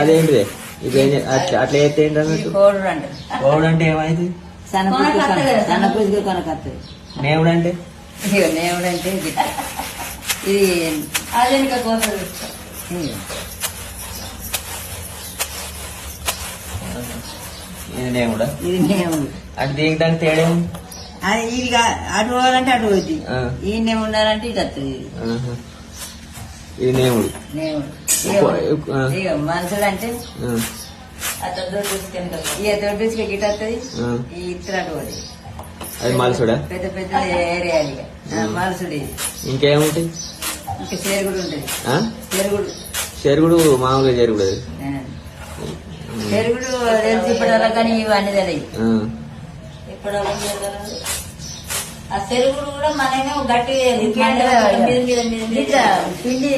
అదేంటిది? ఇది అట్లా అట్లా అయితే ఏంటి ఇది అన్నట్టు కోడు అంటే ఏమైంది? కొనకత్తది. నేవుడు అంటే? నేవుడు అంటే ఇది. ఇది అది ఇంకా కోసలు ఇది నేవుడా? ఇది నేముడు అంటే దీనికి దానికి తేడా? అది ఇది అటు పోవాలంటే అటు పోద్ది. ఆ. ఈయనే ఉండాలంటే ఇటు వస్తుంది ఆ. ఇక మనుషులు అంటే. ఈ అది మలసుడా? పెద్ద పెద్ద ఏరియా ఇది ఇంకేముంటాయి ఇంకా చేరుగుడు ఉంటుంది? చేరుగుడు. చెరుగుడు మామూలుగా చెరుగుడు అది. చేరుగుడు తెలిసి ఇప్పటివరకు కానీ ఇవన్నీ తెలియదు. ఆ. ఇప్పటివరకు తెలియదు. ఆ చెరుగుడు కూడా మనమే గట్టి పిండి